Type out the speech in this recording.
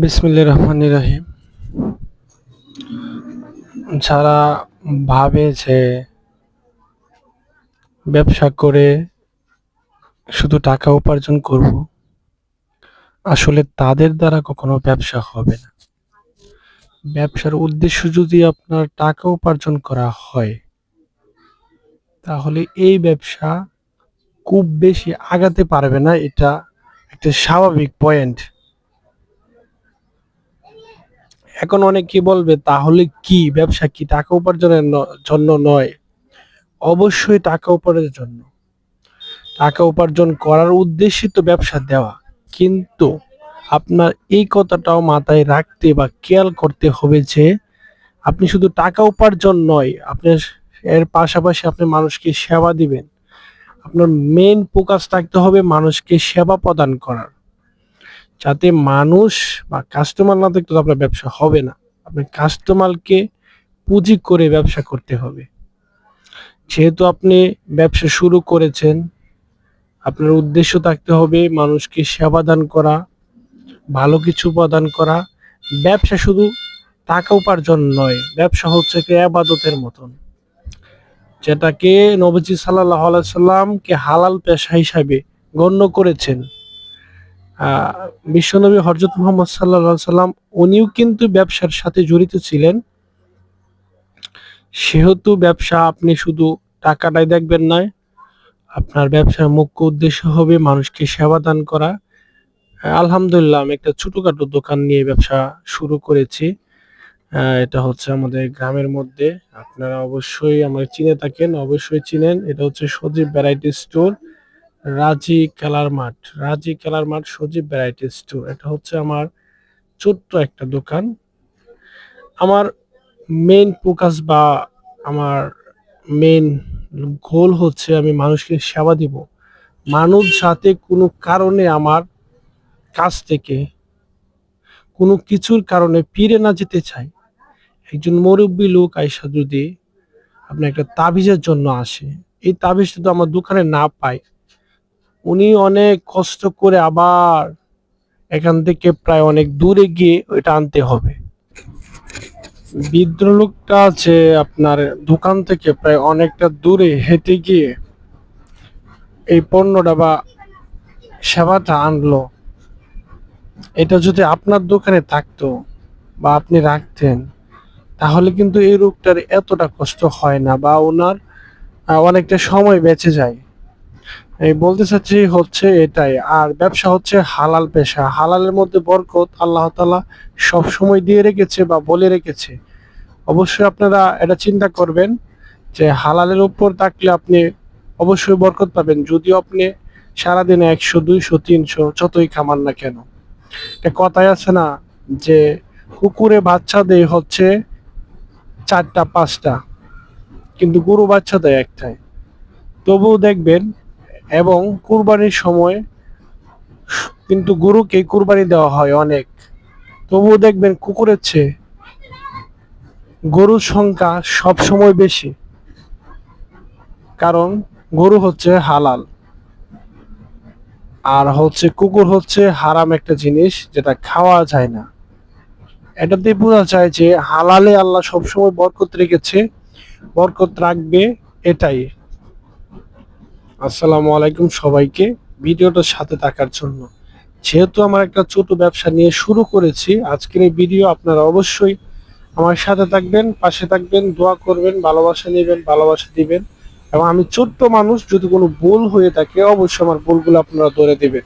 বিসমিল্লাহির রহমান রহিম। যারা ভাবে যে ব্যবসা করে শুধু টাকা উপার্জন করব, আসলে তাদের দ্বারা কখনো ব্যবসা হবে না। ব্যবসার উদ্দেশ্য যদি আপনার টাকা উপার্জন করা হয়, তাহলে এই ব্যবসা খুব বেশি আগাতে পারবে না। এটা একটা স্বাভাবিক পয়েন্ট এখন অনেকে বলবে, তাহলে কি? ব্যবসা কি? টাকা উপার্জনের জন্য নয়। অবশ্যই টাকা উপার্জনের জন্য। টাকা উপার্জন করার উদ্দেশ্যে তো ব্যবসা দেওয়া। কিন্তু আপনার এই কথাটাও মাথায় রাখতে বা খেয়াল করতে হবে যে, আপনি শুধু টাকা উপার্জন নয় আপনার এর পাশাপাশি আপনি মানুষকে সেবা দিবেন। আপনার মেইন ফোকাস থাকতে হবে মানুষকে সেবা প্রদান করার। যাতে মানুষ বা কাস্টমার না থাকলে তো আপনার ব্যবসা হবে না। আপনি কাস্টমারকে পুঁজি করে ব্যবসা করতে হবে। যেহেতু আপনি ব্যবসা শুরু করেছেন, আপনার উদ্দেশ্য থাকতে হবে মানুষকে সেবা দান করা, ভালো কিছু প্রদান করা। ব্যবসা শুধু টাকা উপার্জন নয়, ব্যবসা হচ্ছে কি আবাদতের মতন। যেটাকে নবজি সাল্লাহ আলাইসাল্লামকে হালাল পেশা হিসাবে গণ্য করেছেন। বিশ্বনবী হরজত মোহাম্মদ সাল্লাহ সাল্লাম উনিও কিন্তু ব্যবসার সাথে জড়িত ছিলেন। সেহেতু ব্যবসা আপনি শুধু টাকাটাই দেখবেন নয়, আপনার ব্যবসার মুখ্য উদ্দেশ্য হবে মানুষকে সেবা দান করা। আলহামদুলিল্লাহ আমি একটা ছোটখাটো দোকান নিয়ে ব্যবসা শুরু করেছি। এটা হচ্ছে আমাদের গ্রামের মধ্যে। আপনারা অবশ্যই আমার চিনে থাকেন, অবশ্যই চিনেন। এটা হচ্ছে সজীব ভ্যারাইটি স্টোর রাজি খেলার মাঠ। রাজি খেলার মাঠ সজীব ভ্যারাইটি স্টোর এটা হচ্ছে আমার ছোট্ট একটা দোকান। আমার মেন ফোকাস বা আমার মেন গোল হচ্ছে আমি মানুষকে সেবা দিব। মানুষ যাতে কোনো কারণে আমার কাছ থেকে কোনো কিছুর কারণে ফিরে না যেতে চায়। একজন মুরব্বী লোক আইসা যদি আপনি একটা তাবিজের জন্য আসে, এই তাবিজ যদি আমার দোকানে না পায়। উনি অনেক কষ্ট করে আবার এখান থেকে প্রায় অনেক দূরে গিয়ে ওইটা আনতে হবে। বৃদ্ধ লোকটা আছে আপনার দোকান থেকে প্রায় অনেকটা দূরে হেঁটে গিয়ে এই পণ্যটা বা সেবাটা আনলো। এটা যদি আপনার দোকানে থাকতো বা আপনি রাখতেন, তাহলে কিন্তু এই রোগটার এতটা কষ্ট হয় না বা ওনার অনেকটা সময় বেঁচে যায়। এই বলতে চাচ্ছি হচ্ছে এটাই, আর ব্যবসা হচ্ছে হালাল পেশা। হালালের মধ্যে বরকত আল্লাহ তাআলা সব সময় দিয়ে রেখেছে বা বলে রেখেছে। অবশ্যই আপনারা এটা চিন্তা করবেন যে হালালের উপর থাকলে আপনি অবশ্যই বরকত পাবেন, যদিও আপনি সারাদিনে একশো, দুইশো, তিনশো যতই খামান না কেন। একটা কথাই আছে না যে কুকুরে বাচ্চা দেয় হচ্ছে চারটা, পাঁচটা, কিন্তু গরু বাচ্চা দেয় একটাই। তবুও দেখবেন এবং কুরবানির সময় কিন্তু গরুকে কুরবানি দেওয়া হয় অনেক। তবুও দেখবেন কুকুরের চেয়ে গরুর সংখ্যা সব সময় বেশি। কারণ গরু হচ্ছে হালাল, আর হচ্ছে কুকুর হচ্ছে হারাম একটা জিনিস যেটা খাওয়া যায় না। এটাতে বোঝা যায় যে হালালে আল্লাহ সবসময় বরকত রেখেছে। বরকত রাখবে এটাই। আসসালামু আলাইকুম সবাইকে ভিডিওটার সাথে থাকার জন্য। যেহেতু আমার একটা ছোট ব্যবসা নিয়ে শুরু করেছি, আজকের এই ভিডিও আপনারা অবশ্যই আমার সাথে থাকবেন, পাশে থাকবেন, দোয়া করবেন, ভালোবাসা নেবেন, ভালোবাসা দিবেন। এবং আমি ছোট্ট মানুষ, যদি কোনো ভুল হয়ে থাকে, অবশ্যই আমার ভুলগুলো আপনারা ধরে দিবেন।